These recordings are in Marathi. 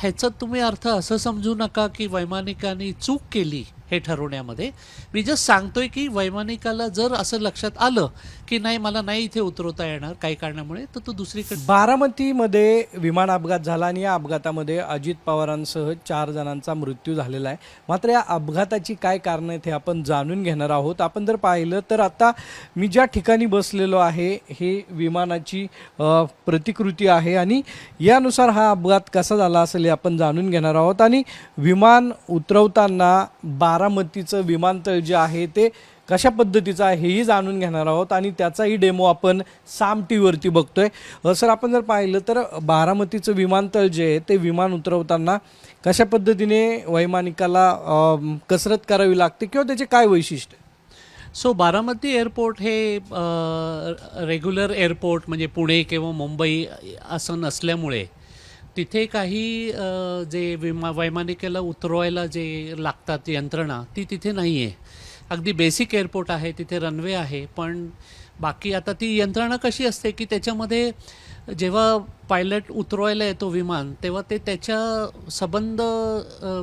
ह्याचं तुम्ही अर्थ असं समजू नका की वैमानिकांनी चूक केली. हे ठरवण्यामध्ये. मी जस्ट सांगतोय की वैमानिकाला जर असं लक्षात आलं की नाही मला नाही इथे उतरवता येणार काही कारणामुळे तर तो दुसरीकडे बारामतीमध्ये विमान अपघात झाला आणि या अपघातामध्ये अजित पवारांसह चार जणांचा मृत्यू झालेला आहे. मात्र या अपघाताची काय कारणं आहेत हे आपण जाणून घेणार आहोत. आपण जर पाहिलं तर आता मी ज्या ठिकाणी बसलेलो आहे हे विमानाची प्रतिकृती आहे आणि यानुसार हा अपघात कसा झाला असेल हे आपण जाणून घेणार आहोत. आणि विमान उतरवताना बारामतीचं विमानतळ जे आहे ते कशा पद्धतीचं आहे हेही जाणून घेणार आहोत आणि त्याचाही डेमो आपण साम टी वरती बघतोय सर आपण जर पाहिलं तर बारामतीचं विमानतळ जे आहे ते विमान उतरवताना कशा पद्धतीने वैमानिकाला कसरत करावी लागते किंवा त्याचे काय वैशिष्ट्य? सो बारामती एअरपोर्ट हे रेग्युलर एअरपोर्ट म्हणजे पुणे किंवा मुंबई असं नसल्यामुळे तिथे काही जे विमा वैमानिकेला उतरवायला जे लागतात यंत्रणा ती तिथे नाही आहे अगदी बेसिक एअरपोर्ट आहे तिथे रनवे आहे पण बाकी आता ती यंत्रणा कशी असते की त्याच्यामध्ये जेव्हा पायलट उतरवायला येतो विमान तेव्हा ते त्याच्या सबंध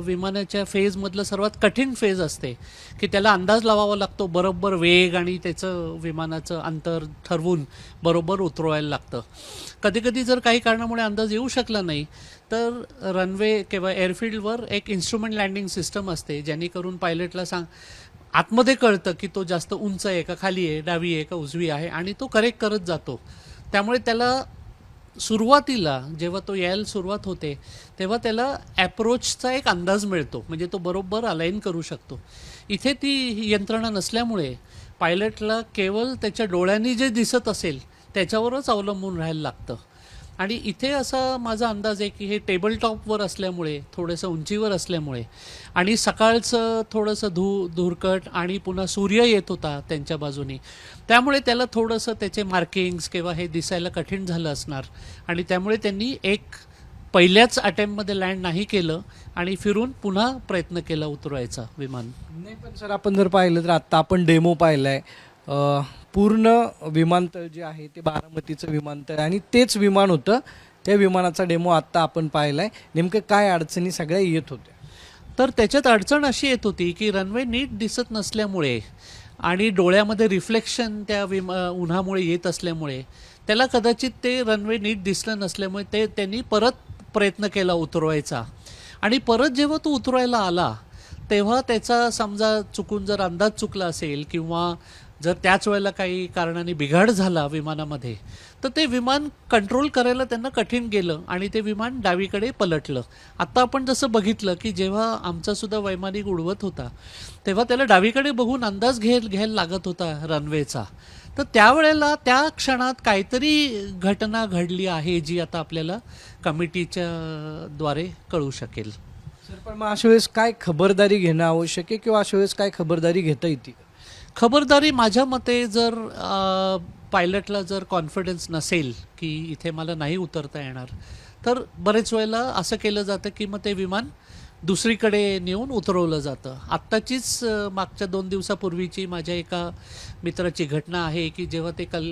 विमानाच्या फेजमधलं सर्वात कठीण फेज असते की त्याला अंदाज लावावा लागतो बरोबर वेग आणि त्याचं विमानाचं अंतर ठरवून बरोबर उतरवायला लागतं. कधीकधी जर काही कारणामुळे अंदाज येऊ शकला नाही तर रनवे किंवा एअरफील्डवर एक इन्स्ट्रुमेंट लँडिंग सिस्टम असते जेणेकरून पायलटला सांग आतमध्ये कळतं की तो जास्त उंच आहे का खाली आहे डावी आहे का उजवी आहे आणि तो करेक्ट करत जातो. त्यामुळे त्याला सुरुवातीला जेव्हा तो यायला सुरुवात होते तेव्हा त्याला ॲप्रोचचा एक अंदाज मिळतो. म्हणजे तो बरोबर अलाईन करू शकतो. इथे ती यंत्रणा नसल्यामुळे पायलटला केवळ त्याच्या डोळ्यांनी जे दिसत असेल त्याच्यावरच अवलंबून राहायला लागतं. आणि इथे असा माझा अंदाज आहे की हे टेबल टॉपवर असल्यामुळे थोडंसं उंचीवर असल्यामुळे आणि सकाळचं थोडंसं धू धुरकट आणि पुन्हा सूर्य येत होता त्यांच्या बाजूने. त्यामुळे त्याला थोडंसं त्याचे मार्किंग्स किंवा हे दिसायला कठीण झालं असणार. आणि त्यामुळे त्यांनी एक पहिल्याच अटेम्प्टमध्ये लँड नाही केलं आणि फिरून पुन्हा प्रयत्न केला उतरवायचा विमान. नाही पण सर आपण जर पाहिलं तर आत्ता आपण डेमो पाहिलाय. आहे पूर्ण विमानतळ जे आहे ते बारामतीचं विमानतळ आणि तेच विमान होतं. त्या विमानाचा डेमो आत्ता आपण पाहिलाय. नेमकं काय अडचणी सगळ्या येत होत्या? तर त्याच्यात अडचण अशी येत होती की रनवे नीट दिसत नसल्यामुळे आणि डोळ्यामध्ये रिफ्लेक्शन त्या विमा उन्हामुळे येत असल्यामुळे त्याला कदाचित ते रनवे नीट दिसलं नसल्यामुळे ते त्यांनी परत प्रयत्न केला उतरवायचा. आणि परत जेव्हा तो उतरवायला आला तेव्हा त्याचा समजा चुकून जर अंदाज चुकला असेल किंवा जर त्याच वेळेला काही कारणाने बिघाड झाला विमानामध्ये तर ते विमान कंट्रोल करायला त्यांना कठीण गेलं आणि ते विमान डावीकडे पलटलं. आत्ता आपण जसं बघितलं की जेव्हा आमचासुद्धा वैमानिक उडवत होता तेव्हा त्याला डावीकडे बघून अंदाज घे घ्यायला लागत होता रनवेचा तर त्यावेळेला त्या क्षणात काहीतरी घटना घडली आहे जी आता आपल्याला कमिटीच्या द्वारे कळू शकेल. सर पण मग अशा वेळेस काय खबरदारी घेणं आवश्यक आहे किंवा अशा वेळेस काय खबरदारी घेता येते? खबरदारी माझ्या मते जर पायलटला जर कॉन्फिडन्स नसेल की इथे मला नाही उतरता येणार तर बरेच वेळेला असं केलं जातं की मग ते विमान दुसरीकडे नेऊन उतरवलं जातं. आत्ताचीच मागच्या दोन दिवसापूर्वीची माझ्या एका मित्राची घटना आहे की जेव्हा ते कल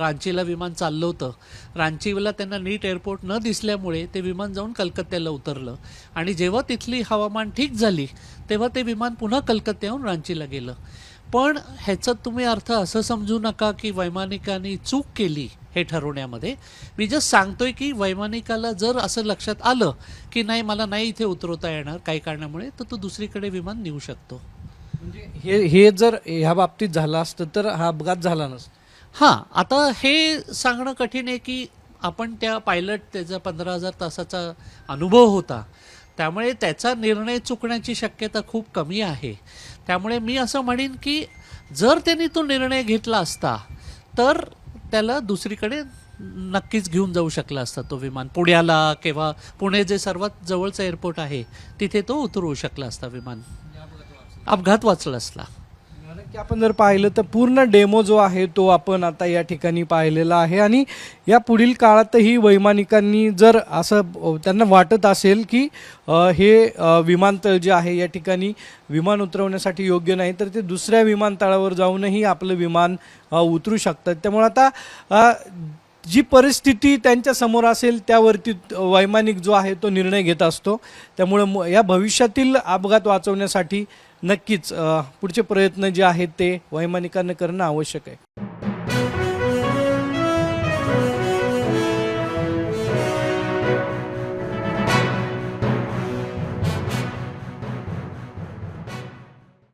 रांचीला विमान चाललं होतं रांचीला त्यांना नीट एअरपोर्ट न दिसल्यामुळे ते विमान जाऊन कलकत्त्याला उतरलं. आणि जेव्हा तिथली हवामान ठीक झाली तेव्हा ते विमान पुन्हा कलकत्त्याहून रांचीला गेलं. पण ह्याचा तुम्ही अर्थ असं समजू नका की वैमानिकांनी चूक केली हे ठरवण्यामध्ये. मी जस्ट सांगतोय की वैमानिकाला जर असं लक्षात आलं की नाही मला नाही इथे उतरवता येणार काही कारणामुळे तर तो दुसरीकडे विमान नेऊ शकतो. म्हणजे हे हे जर ह्या बाबतीत झालं असतं तर हा अपघात झाला नसता. हां आता हे सांगणं कठीण आहे की आपण त्या पायलट त्याचा पंधरा हजार तासाचा अनुभव होता. त्यामुळे त्याचा निर्णय चुकण्याची शक्यता खूप कमी आहे. त्यामुळे मी असं म्हणेन की जर त्यांनी तो निर्णय घेतला असता तर त्याला दुसरीकडे नक्कीच घेऊन जाऊ शकला असता तो विमान. पुण्याला किंवा पुणे जे सर्वात जवळचं एअरपोर्ट आहे तिथे तो उतरवू शकला असता विमान. अपघात वाचला असला की आपण जर पाहिलं तर पूर्ण डेमो जो आहे तो आपण आता या ठिकाणी पाहिलेला आहे. आणि या पुढील काळातही वैमानिकांनी जर असं त्यांना वाटत असेल की हे विमानतळ जे आहे या ठिकाणी विमान उतरवण्यासाठी योग्य नाही तर ते दुसऱ्या विमानतळावर जाऊनही आपलं विमान उतरू शकतात. त्यामुळे आता जी परिस्थिती त्यांच्यासमोर असेल त्यावरती वैमानिक जो आहे तो निर्णय घेत असतो. त्यामुळे म- या भविष्यातील अपघात वाचवण्यासाठी नक्कीच पुढचे प्रयत्न जे आहेत ते वैमानिकांना करणं आवश्यक आहे.